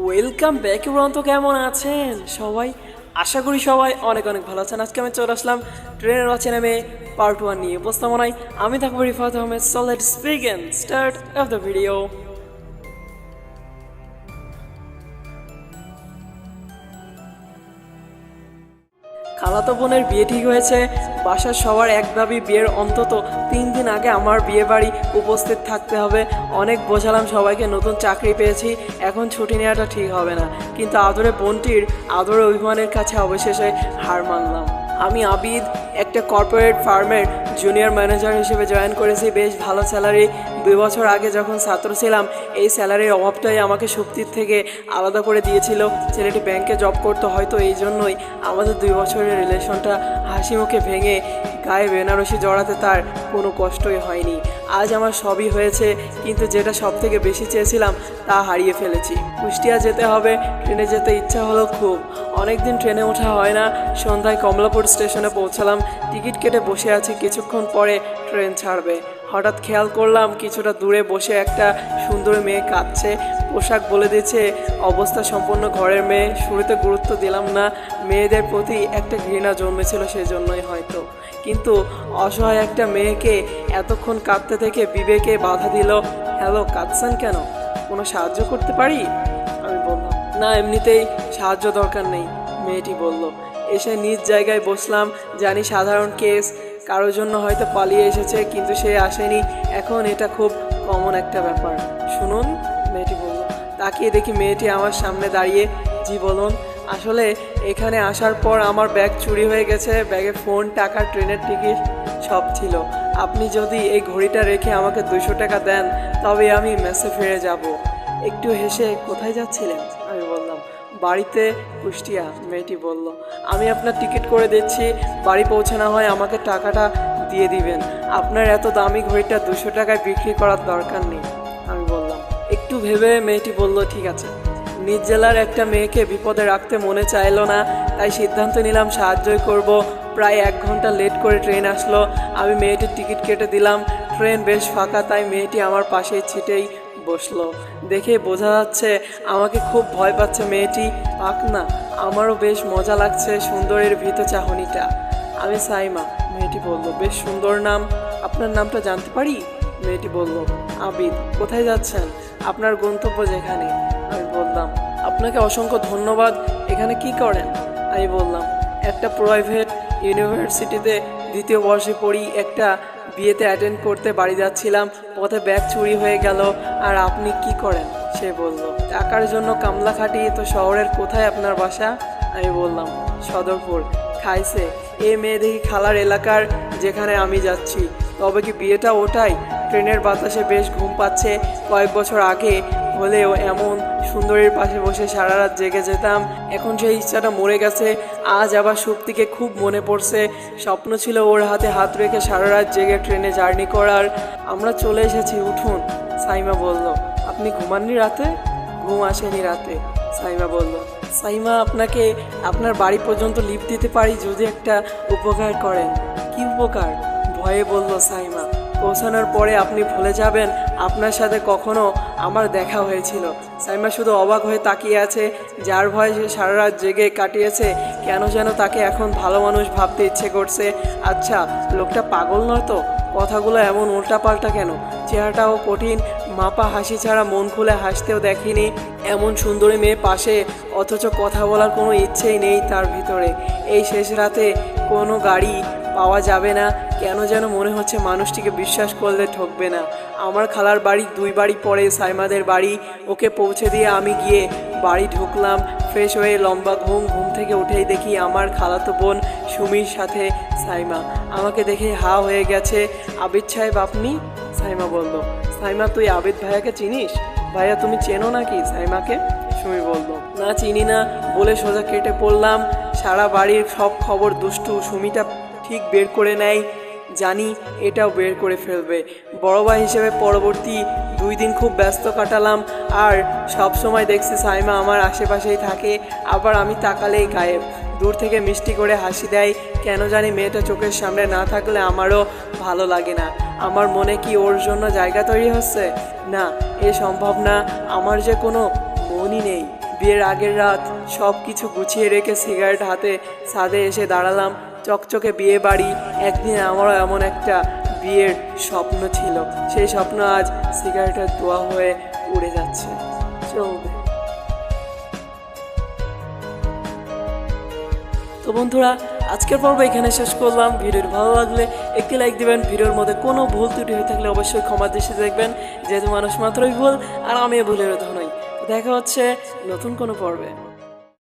Welcome back উড়ন্ত কেমন আছেন সবাই? আশা করি সবাই অনেক অনেক ভালো আছেন। আজকে আমি চলে আসলাম ট্রেনের রচে নামে পার্ট ওয়ান নিয়ে। উপস্থাপনায় আমি থাকব Rifat Ahmed. So let's speak start of the video খালাতো বোনের বিয়ে ঠিক হয়েছে। বাসার সবার একভাবেই বিয়ের অন্তত তিন দিন আগে আমার বিয়ে বাড়ি উপস্থিত থাকতে হবে। অনেক বোঝালাম সবাইকে নতুন চাকরি পেয়েছি, এখন ছুটি নেওয়াটা ঠিক হবে না। কিন্তু আদরে বোনটির আদরে অভিমানের কাছে অবশেষে হার মানলাম। আমি আবিদ, একটা কর্পোরেট ফার্মের জুনিয়র ম্যানেজার হিসেবে জয়েন করেছি। বেশ ভালো স্যালারি দুই বছর আগে যখন ছাত্র ছিলাম, এই স্যালারির অভাবটাই আমাকে শক্তির থেকে আলাদা করে দিয়েছিল। ছেলেটি ব্যাংকে জব করতো হয়তো এই জন্যই আমাদের দুই বছরের রিলেশনটা হাসি মুখে ভেঙে গায়ে বেনারসি জড়াতে তার কোনো কষ্টই হয়নি। আজ আমার সবই হয়েছে, কিন্তু যেটা সব থেকে বেশি চেয়েছিলাম তা হারিয়ে ফেলেছি। কুষ্টিয়া যেতে হবে, ট্রেনে যেতে ইচ্ছা হলো খুব। অনেকদিন ট্রেনে ওঠা হয় না। সন্ধ্যায় কমলাপুর স্টেশনে পৌঁছালাম। টিকিট কেটে বসে আছি, কিছুক্ষণ পরে ট্রেন ছাড়বে। হঠাৎ খেয়াল করলাম কিছুটা দূরে বসে একটা সুন্দর মেয়ে কাঁদছে। পোশাক বলে দিচ্ছে, অবস্থা সম্পন্ন ঘরের মেয়ে। শুরুতে গুরুত্ব দিলাম না। মেয়েদের প্রতি একটা ঘৃণা জন্মেছিল সেজন্যই হয়তো। কিন্তু অসহায় একটা মেয়েকে এতক্ষণ কাঁদতে থেকে বিবেকে বাধা দিল, হ্যালো, কাঁদছেন কেন? কোনো সাহায্য করতে পারি? আমি বললাম, না, এমনিতেই সাহায্য দরকার নেই, মেয়েটি বলল। এসে নিজ জায়গায় বসলাম, জানি সাধারণ কেস, কারোর জন্য হয়তো পালিয়ে এসেছে, কিন্তু সে আসেনি। এখন এটা খুব কমন একটা ব্যাপার। শুনুন, মেয়েটি বলল। তাকিয়ে দেখি মেয়েটি আমার সামনে দাঁড়িয়ে, জি বলুন। আসলে এখানে আসার পর আমার ব্যাগ চুরি হয়ে গেছে, ব্যাগে ফোন, টাকা, ট্রেনের টিকিট, সব ছিল। আপনি যদি এই ঘড়িটা রেখে আমাকে দুশো টাকা দেন, তবে আমি মেসে ফিরে যাব। একটু হেসে, কোথায় যাচ্ছিলেন? বাড়িতে কুষ্টিয়া, মেয়েটি বলল, আমি আপনার টিকিট করে দিচ্ছি, বাড়ি পৌঁছানো হয় আমাকে টাকাটা দিয়ে দিবেন। আপনার এত দামি ঘড়িটা দুশো টাকায় বিক্রি করার দরকার নেই। আমি বললাম, একটু ভেবে মেয়েটি বলল, ঠিক আছে। নিজ জেলার একটা মেয়েকে বিপদে রাখতে মনে চাইলো না, তাই সিদ্ধান্ত নিলাম সাহায্যই করব। প্রায় এক ঘণ্টা লেট করে ট্রেন আসলো। আমি মেয়েটির টিকিট কেটে দিলাম। ট্রেন বেশ ফাঁকা, তাই মেয়েটি আমার পাশেই ছিটেই বসল। দেখে বোঝা যাচ্ছে আমাকে খুব ভয় পাচ্ছে মেয়েটি। পাক না, আমারও বেশ মজা লাগছে সুন্দরের ভীত চাহনিটা। আমি সাইমা, মেয়েটি বলল, বেশ সুন্দর নাম। আপনার নামটা জানতে পারি? মেয়েটি বলল, আবিদ, কোথায় যাচ্ছেন? আপনার গন্তব্য যেখানে? আমি বললাম, আপনাকে অসংখ্য ধন্যবাদ। এখানে কি করেন? আমি বললাম, একটা প্রাইভেট ইউনিভার্সিটিতে দ্বিতীয় বর্ষে পড়ি একটা বিয়েতে অ্যাটেন্ড করতে বাড়ি যাচ্ছিলাম, পথে ব্যাগ চুরি হয়ে গেল, আর আপনি কি করেন? সে বলল, টাকার জন্য কামলা খাটি তো শহরের কোথায় আপনার বাসা? আমি বললাম, সদরপুর। খাইছে। এ মেয়ে দেখি খালার এলাকার যেখানে আমি যাচ্ছি। তবে কি বিয়েটা ওটাই? ট্রেনের বাতাসে বেশ ঘুম পাচ্ছে। কয়েক বছর আগে হলেও এমন সুন্দরীর পাশে বসে সারা রাত জেগে যেতাম। এখন সেই ইচ্ছাটা মরে গেছে। আজ আবার শক্তিকে খুব মনে পড়ছে। স্বপ্ন ছিল ওর হাতে হাত রেখে সারা রাত জেগে ট্রেনে জার্নি করার। আমরা চলে এসেছি, উঠুন, সাইমা বলল। আপনি ঘুমাননি রাতে? ঘুম আসেনি রাতে, সাইমা বলল। সাইমা, আপনাকে আপনার বাড়ি পর্যন্ত লিফট দিতে পারি যদি একটা উপকার করেন। কি উপকার? ভয়ে বলল সাইমা। পৌঁছানোর পরে আপনি ভুলে যাবেন, আপনার সাথে কখনো আমার দেখা হয়েছিল। সাইমা শুধু অবাক হয়ে তাকিয়ে আছে, যার ভয়ে সে সারা রাত জেগে কাটিয়েছে। কেন যেন তাকে এখন ভালো মানুষ ভাবতে ইচ্ছে করছে। আচ্ছা লোকটা পাগল নয় তো? কথাগুলো এমন উল্টাপাল্টা কেন? চেহারাটাও কঠিন, মাপা হাসি ছাড়া মন খুলে হাসতেও দেখিনি। এমন সুন্দরী মেয়ে পাশে, অথচ কথা বলার কোনো ইচ্ছেই নেই তার ভিতরে। এই শেষ রাতে কোনো গাড়ি পাওয়া যাবে না। কেন যেন মনে হচ্ছে মানুষটিকে বিশ্বাস করলে ঠকবে না। আমার খালার বাড়ি, দুই বাড়ি পরে সাইমাদের বাড়ি। ওকে পৌঁছে দিয়ে আমি গিয়ে বাড়ি ঢুকলাম ফ্রেশ হয়ে লম্বা ঘুম ঘুম থেকে উঠেই দেখি আমার খালাতো বোন সুমির সাথে সাইমা। আমাকে দেখে হা হয়ে গেছে, আবিদ সাহেব, আপনি? সাইমা বলল। সাইমা, তুই আবিদ ভাইয়াকে চিনিস? ভাইয়া, তুমি চেনো নাকি? সাইমাকে সুমি বলল। না, চিনি না। বলে সোজা কেটে পড়লাম। সারা বাড়ির সব খবর দুষ্টু সুমিটা ঠিক বের করে নেয়। জানি এটাও বের করে ফেলবে। বড় ভাই হিসেবে পরবর্তী দুই দিন খুব ব্যস্ত কাটালাম আর সব সময় দেখছি সাইমা আমার আশেপাশেই থাকে, আবার আমি তাকালেই গায়েব। দূর থেকে মিষ্টি করে হাসি দেয়, কেন জানি মেয়েটা চোখের সামনে না থাকলে আমারও ভালো লাগে না। আমার মনে কি ওর জন্য জায়গা তৈরি হচ্ছে? না, এ সম্ভব না। আমার যে কোনো মনই নেই। বিয়ের আগের রাত সব কিছু গুছিয়ে রেখে সিগারেট হাতে ছাদে এসে দাঁড়ালাম। চকচকে বিয়ে বাড়ি। একদিন আমারও এমন একটা বিয়ের স্বপ্ন ছিল। সেই স্বপ্ন আজ সিগারেটের দোয়া হয়ে উড়ে যাচ্ছে। চলবে। তো বন্ধুরা, আজকের পর্ব এখানে শেষ করলাম। ভিডিওর ভালো লাগলে একটি লাইক দিবেন। ভিডিওর মধ্যে কোনো ভুল ত্রুটি হয়ে থাকলে অবশ্যই ক্ষমা দৃষ্টি দেখবেন। যেহেতু মানুষ মাত্রই ভুল, আর আমিও ভুলের ধনই দেখা হচ্ছে নতুন কোনো পর্বে।